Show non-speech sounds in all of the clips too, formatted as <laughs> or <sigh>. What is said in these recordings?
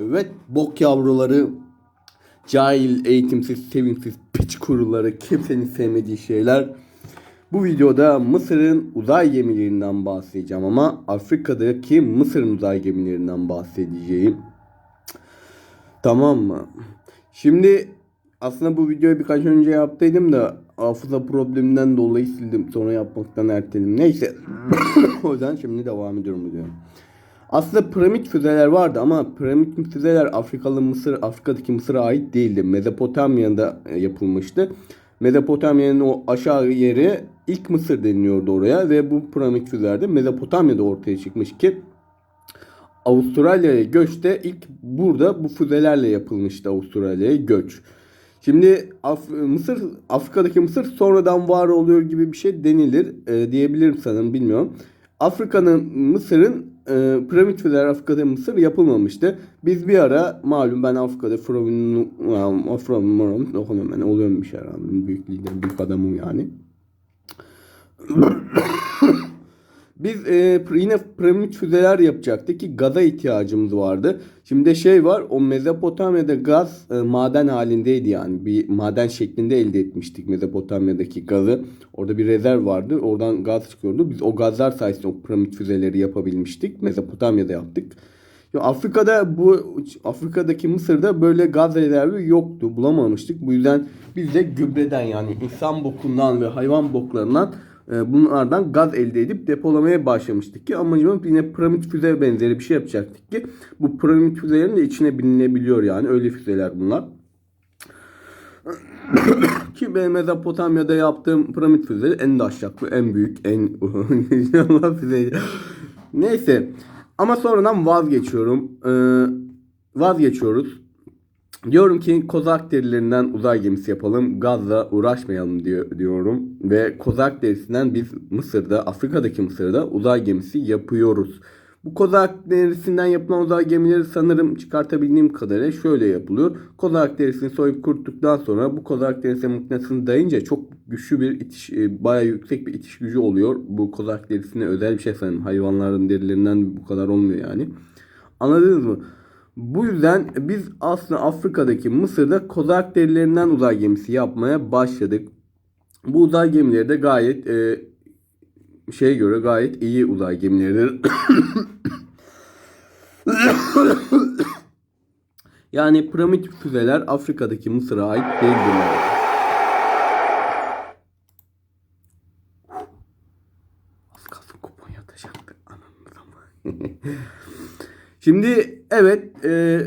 evet bok yavruları cahil, eğitimsiz, sevimsiz piç kuruları kimsenin sevmediği şeyler. Bu videoda Mısır'ın uzay gemilerinden bahsedeceğim ama Afrika'daki Mısır'ın uzay gemilerinden bahsedeceğim. Tamam mı? Şimdi aslında bu videoyu birkaç önce yaptıydım da hafıza probleminden dolayı sildim. Sonra yapmaktan erteledim. Neyse. <coughs> o yüzden şimdi devam ediyorum videoya. Aslında piramit füzeler vardı ama piramit füzeler Afrikalı Mısır, Afrika'daki Mısır'a ait değildi. Mezopotamya'da e, yapılmıştı. Mezopotamya'nın o aşağı yeri ilk Mısır deniliyordu oraya ve bu piramit füzeler de Mezopotamya'da ortaya çıkmış ki Avustralya'ya göç de ilk burada bu füzelerle yapılmıştı Avustralya'ya göç. Şimdi Af- Mısır Afrika'daki Mısır sonradan var oluyor gibi bir şey denilir e, diyebilirim sanırım bilmiyorum. Afrika'nın Mısır'ın e, piramit füzeler Afrika'da Mısır yapılmamıştı. Biz bir ara malum ben Afrika'da Frovin Afro okunuyorum oluyorum bir şey herhalde. Büyük lider, büyük adamım yani. Biz e, yine piramit füzeler yapacaktık ki gaza ihtiyacımız vardı. Şimdi şey var o Mezopotamya'da gaz e, maden halindeydi yani bir maden şeklinde elde etmiştik Mezopotamya'daki gazı. Orada bir rezerv vardı oradan gaz çıkıyordu. Biz o gazlar sayesinde o piramit füzeleri yapabilmiştik. Mezopotamya'da yaptık. Ya Afrika'da bu Afrika'daki Mısır'da böyle gaz rezervi yoktu. Bulamamıştık. Bu yüzden biz de gübreden yani insan bokundan ve hayvan boklarından e, bunlardan gaz elde edip depolamaya başlamıştık ki amacımız yine piramit füze benzeri bir şey yapacaktık ki bu piramit füzelerin de içine binilebiliyor yani öyle füzeler bunlar. <coughs> ki benim Mezopotamya'da yaptığım piramit füzeleri en daşşaklı, en büyük, en. <laughs> Neyse ama sonradan vazgeçiyorum. Ee, vazgeçiyoruz. Diyorum ki kozak derilerinden uzay gemisi yapalım. Gazla uğraşmayalım diyor, diyorum. Ve kozak derisinden biz Mısır'da, Afrika'daki Mısır'da uzay gemisi yapıyoruz. Bu kozak derisinden yapılan uzay gemileri sanırım çıkartabildiğim kadarıyla şöyle yapılıyor. Kozak derisini soyup kuruttuktan sonra bu kozak derisine mıknatısını dayınca çok güçlü bir itiş, e, bayağı yüksek bir itiş gücü oluyor. Bu kozak derisine özel bir şey sanırım. Hayvanların derilerinden bu kadar olmuyor yani. Anladınız mı? Bu yüzden biz aslında Afrika'daki Mısır'da kozak derilerinden uzay gemisi yapmaya başladık. Bu uzay gemileri de gayet e, şeye göre gayet iyi uzay gemileridir. <coughs> yani piramit füzeler Afrika'daki Mısır'a ait değildir. Şimdi evet e,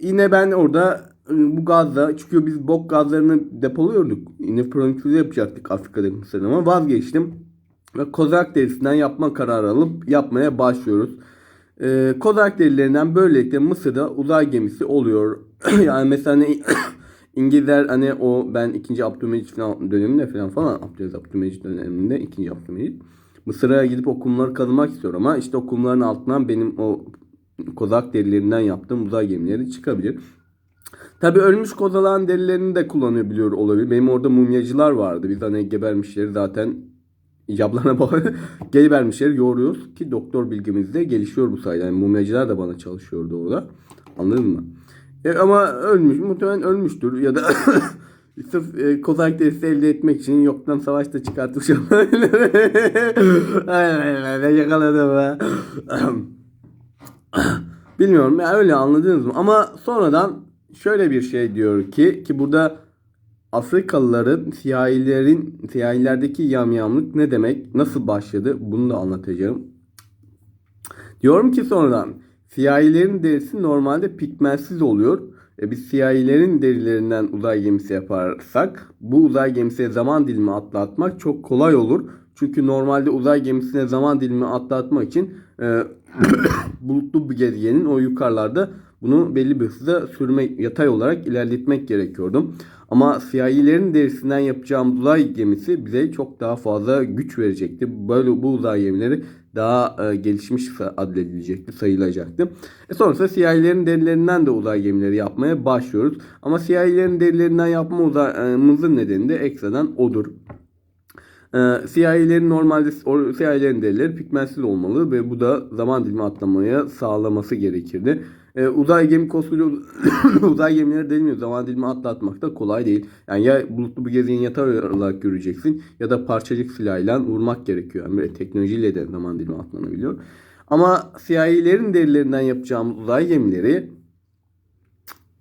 yine ben orada e, bu gazla çünkü biz bok gazlarını depoluyorduk. Yine pronüksüze yapacaktık Afrika'da Mısır'da ama vazgeçtim. Ve kozak derisinden yapma kararı alıp yapmaya başlıyoruz. E, kozak derilerinden böylelikle Mısır'da uzay gemisi oluyor. <clears throat> yani mesela hani <coughs> İngilizler hani o ben 2. Abdülmecit falan döneminde falan falan Abdülaziz Abdülmecit döneminde 2. Abdülmecit Mısır'a gidip o kumları kazımak istiyor ama işte o kumların altından benim o kozak derilerinden yaptığım uzay gemileri çıkabilir. Tabi ölmüş kozalağın derilerini de kullanabiliyor olabilir. Benim orada mumyacılar vardı. Biz hani gebermişleri zaten icablarına <laughs> bağlı gebermişleri yoğuruyoruz ki doktor bilgimiz de gelişiyor bu sayede. Yani mumyacılar da bana çalışıyordu orada. Anladın mı? E, ama ölmüş. Muhtemelen ölmüştür ya da <coughs> Sırf e, kozak derisi elde etmek için yoktan savaşta çıkartmış olabilir. <laughs> Aynen ben yakaladım ha. <clears throat> Bilmiyorum ya öyle anladınız mı? Ama sonradan şöyle bir şey diyor ki ki burada Afrikalıların siyahilerin siyahilerdeki yamyamlık ne demek? Nasıl başladı? Bunu da anlatacağım. Diyorum ki sonradan siyahilerin derisi normalde pigmentsiz oluyor. E biz siyahilerin derilerinden uzay gemisi yaparsak bu uzay gemisine zaman dilimi atlatmak çok kolay olur. Çünkü normalde uzay gemisine zaman dilimi atlatmak için e, <clears throat> bulutlu bir gezegenin o yukarılarda bunu belli bir hızda sürmek, yatay olarak ilerletmek gerekiyordu. Ama siyahilerin derisinden yapacağım uzay gemisi bize çok daha fazla güç verecekti. Böyle bu uzay gemileri daha e, gelişmiş adledilecekti, sayılacaktı. E sonrasında siyahilerin derilerinden de uzay gemileri yapmaya başlıyoruz. Ama siyahilerin derilerinden yapmamızın nedeni de ekstradan odur. Ee, CIA'lerin normalde CIA'lerin derileri pigmentsiz olmalı ve bu da zaman dilimi atlamaya sağlaması gerekirdi. Ee, uzay gemi koskoca <coughs> uzay gemileri delmiyor. Zaman dilimi atlatmak da kolay değil. Yani ya bulutlu bir gezegenin yatay olarak göreceksin ya da parçacık silahıyla vurmak gerekiyor. Yani böyle teknolojiyle de zaman dilimi atlanabiliyor. Ama CIA'lerin derilerinden yapacağımız uzay gemileri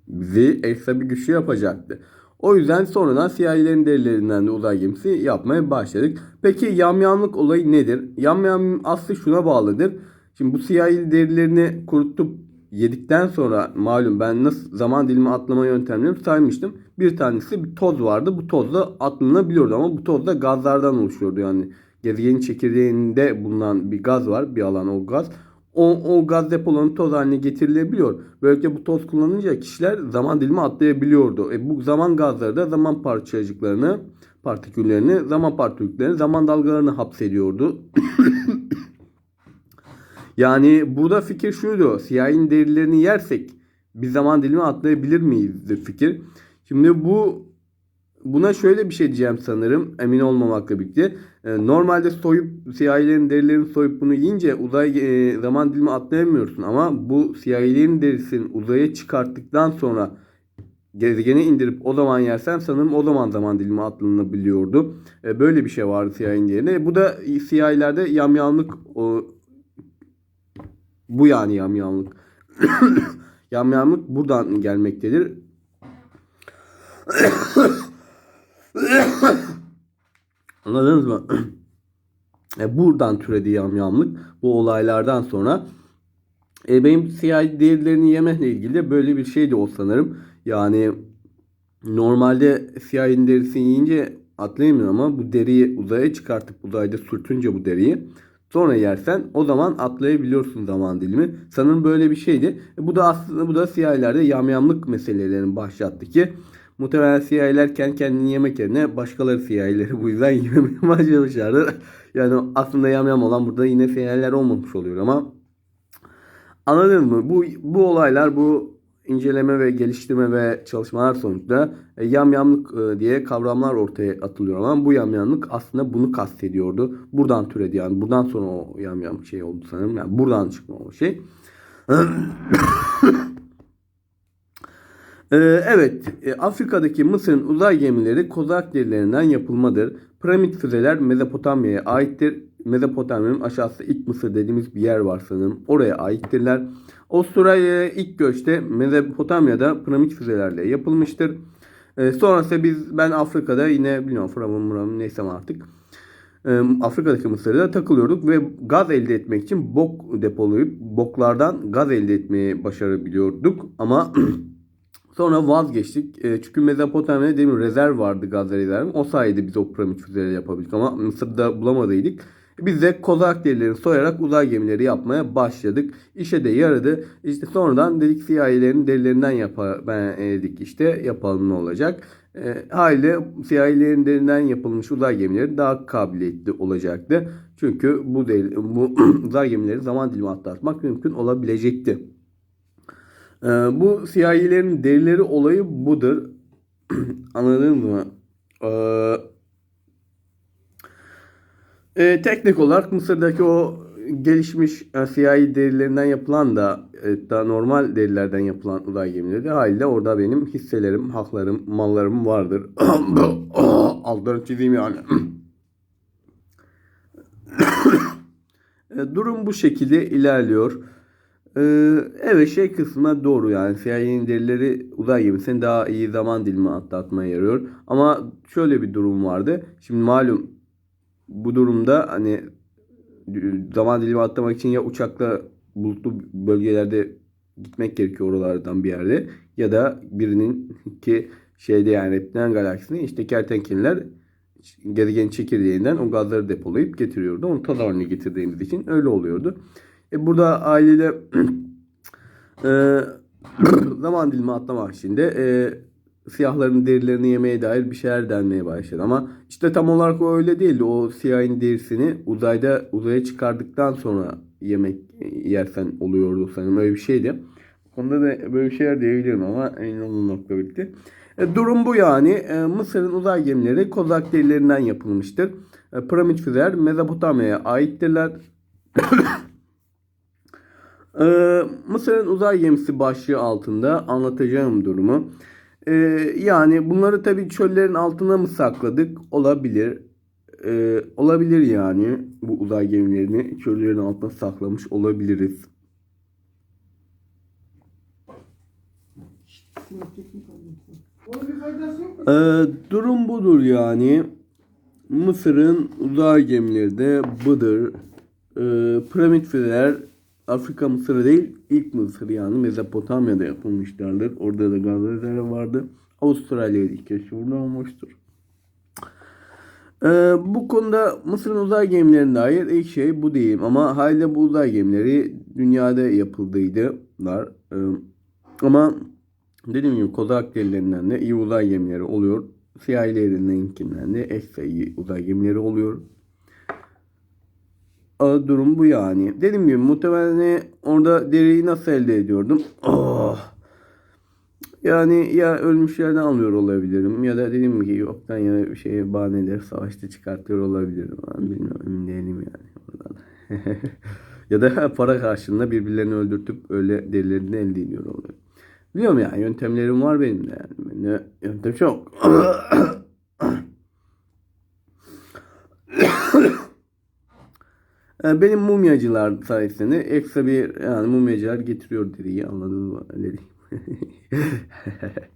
bizi ekstra bir güçlü yapacaktı. O yüzden sonradan CIA'lerin derilerinden de uzay gemisi yapmaya başladık. Peki yamyamlık olayı nedir? Yamyam aslı şuna bağlıdır. Şimdi bu CIA derilerini kurutup yedikten sonra malum ben nasıl zaman dilimi atlama yöntemlerini saymıştım. Bir tanesi bir toz vardı. Bu toz da atlanabiliyordu ama bu toz da gazlardan oluşuyordu. Yani gezegenin çekirdeğinde bulunan bir gaz var. Bir alan o gaz. O, o gaz depolarını toz haline getirilebiliyor. Böylece bu toz kullanınca kişiler zaman dilimi atlayabiliyordu. E, bu zaman gazları da zaman parçacıklarını, partiküllerini, zaman partiküllerini, zaman dalgalarını hapsediyordu. <coughs> yani burada fikir şuydu. CIA'nin derilerini yersek bir zaman dilimi atlayabilir miyiz fikir. Şimdi bu buna şöyle bir şey diyeceğim sanırım emin olmamakla birlikte. E, normalde soyup CIA'lerin derilerini soyup bunu yiyince uzay e, zaman dilimi atlayamıyorsun ama bu CIA'lerin derisini uzaya çıkarttıktan sonra gezegene indirip o zaman yersen sanırım o zaman zaman dilimi atlanabiliyordu. E, böyle bir şey vardı CIA'nin derine. Bu da CIA'lerde yamyamlık bu yani yamyamlık. <coughs> yamyamlık buradan gelmektedir. <coughs> <coughs> Anladınız mı? <coughs> e, buradan türedi yamyamlık bu olaylardan sonra. E, benim siyah değerlerini yemekle ilgili de böyle bir şeydi o sanırım. Yani normalde siyahın derisini yiyince atlayamıyor ama bu deriyi uzaya çıkartıp uzayda sürtünce bu deriyi sonra yersen o zaman atlayabiliyorsun zaman dilimi. Sanırım böyle bir şeydi. E, bu da aslında bu da siyahlerde yamyamlık meselelerini başlattı ki Muhtemelen CIA'ler kendi kendini yemek yerine başkaları CIA'leri bu yüzden <laughs> yememeye başlamışlardır. Yani aslında yamyam olan burada yine CIA'ler olmamış oluyor ama anladınız mı? Bu, bu olaylar bu inceleme ve geliştirme ve çalışmalar sonucunda e, yamyamlık e, diye kavramlar ortaya atılıyor ama bu yamyamlık aslında bunu kastediyordu. Buradan türedi yani buradan sonra o yamyam şey oldu sanırım. Yani buradan çıkma o şey. <clears throat> Ee, evet, e, Afrika'daki Mısır'ın uzay gemileri kozak derilerinden yapılmadır. Piramit füzeler Mezopotamya'ya aittir. Mezopotamya'nın aşağısı ilk Mısır dediğimiz bir yer var sanırım. Oraya aittirler. Avustralya'ya ilk göçte Mezopotamya'da piramit füzelerle yapılmıştır. Ee, sonrasında biz ben Afrika'da yine bilmiyorum Framın Muramın neyse artık. Ee, Afrika'daki Mısır'da takılıyorduk ve gaz elde etmek için bok depolayıp boklardan gaz elde etmeyi başarabiliyorduk. Ama <clears throat> Sonra vazgeçtik. E, çünkü Mezopotamya'da demin rezerv vardı gaz rezervi. O sayede biz o piramit füzeleri yapabildik ama Mısır'da bulamadıydık. Biz de kozak derilerini soyarak uzay gemileri yapmaya başladık. İşe de yaradı. İşte sonradan dedik CIA'lerin derilerinden yapa, ben dedik işte yapalım ne olacak. E, haliyle CIA'lerin derinden yapılmış uzay gemileri daha kabiliyetli olacaktı. Çünkü bu, deri, bu <clears throat> uzay gemileri zaman dilimi atlatmak mümkün olabilecekti. Ee, bu siyahilerin derileri olayı budur. <clears throat> Anladın mı? Ee, e, teknik olarak Mısır'daki o gelişmiş e, siyahi derilerinden yapılan da e, da normal derilerden yapılan uzay gemileri haliyle orada benim hisselerim, haklarım, mallarım vardır. <coughs> Altlarını çizeyim yani. <coughs> e, durum bu şekilde ilerliyor. Ee, evet şey kısmına doğru yani CIA'nin derileri uzay gemisini daha iyi zaman dilimi atlatmaya yarıyor. Ama şöyle bir durum vardı. Şimdi malum bu durumda hani zaman dilimi atlamak için ya uçakla bulutlu bölgelerde gitmek gerekiyor oralardan bir yerde ya da birinin ki şeyde yani Reptilen galaksisine işte kertenkeleler gezegenin çekirdeğinden o gazları depolayıp getiriyordu. Onu toz haline getirdiğimiz için öyle oluyordu. E burada ailede <clears throat> e, <clears throat> zaman dilimi atlamak için de e, siyahların derilerini yemeye dair bir şeyler denmeye başladı. Ama işte tam olarak o öyle değildi. O siyahın derisini uzayda uzaya çıkardıktan sonra yemek yersen oluyordu sanırım öyle bir şeydi. Konuda da böyle bir şeyler diyebilirim ama emin olmamakla birlikte. E, durum bu yani. E, Mısır'ın uzay gemileri kozak derilerinden yapılmıştır. E, piramit füzeler Mezopotamya'ya aittirler. <clears throat> E, Mısır'ın uzay gemisi başlığı altında anlatacağım durumu. E, yani bunları tabii çöllerin altına mı sakladık? Olabilir. E, olabilir yani bu uzay gemilerini çöllerin altına saklamış olabiliriz. Ee, durum budur yani. Mısır'ın uzay gemileri de budur. Ee, piramit Afrika Mısır'ı değil ilk Mısır yani Mezopotamya'da yapılmışlardır. Orada da gaz rezervi vardı. Avustralya'da ilk keşfurda olmuştur. Ee, bu konuda Mısır'ın uzay gemilerine dair ilk şey bu değil. Ama halde bu uzay gemileri dünyada yapıldıydılar. Ee, ama dediğim gibi Kozak delilerinden de iyi uzay gemileri oluyor. CIA'lerinkinden de iyi uzay gemileri oluyor. Durum bu yani. Dediğim gibi muhtemelen orada deriyi nasıl elde ediyordum? Oh. Yani ya ölmüşlerden alıyor olabilirim ya da dediğim gibi yoktan yana bir şeye bahaneler savaşta çıkartıyor olabilirim. Ben bilmiyorum değilim yani oradan. <laughs> ya da para karşılığında birbirlerini öldürtüp öyle derilerini elde ediyor oluyor. Biliyorum yani yöntemlerim var benim de yani. Yöntem çok. <coughs> Ee, Benim mumyacılar sayesinde ekstra bir yani mumyacılar getiriyor deriyi anladınız mı? Deriyi. <laughs>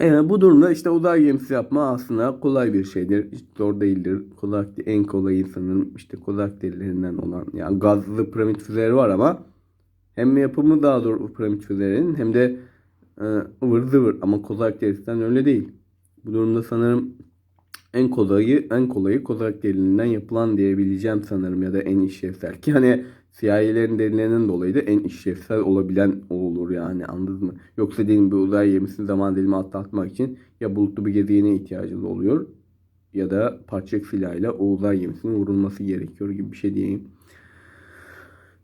Yani bu durumda işte uzay gemisi yapma aslında kolay bir şeydir. Hiç zor değildir. Kozak en kolayı sanırım işte kozak derilerinden olan yani gazlı piramit füzeleri var ama hem yapımı daha zor piramit füzelerinin hem de e, ıvır zıvır ama kozak derisinden öyle değil. Bu durumda sanırım en kolayı en kolayı kozak deriliğinden yapılan diyebileceğim sanırım ya da en işlevsel ki hani CIA'lerin derilerinden dolayı da en işlevsel olabilen o olur yani anladınız mı? Yoksa dediğim bir uzay gemisini zaman dilimi atlatmak için ya bulutlu bir gezegene ihtiyacınız oluyor ya da parçacık silahıyla o uzay gemisinin vurulması gerekiyor gibi bir şey diyeyim.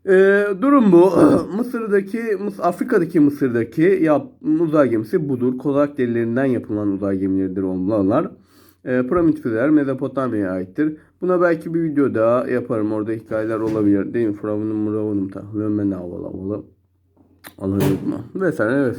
Ee, durum bu. <clears throat> Mısır'daki, Mıs- Afrika'daki Mısır'daki yap, uzay gemisi budur. Kozak derilerinden yapılan uzay gemileridir onlarlar. Ee, piramit füzeler Mezopotamya'ya aittir. Buna belki bir video daha yaparım. Orada hikayeler olabilir. Değil mi? Firavunum muravunum de havalı havalı. Alırım mı? Vesaire vesaire.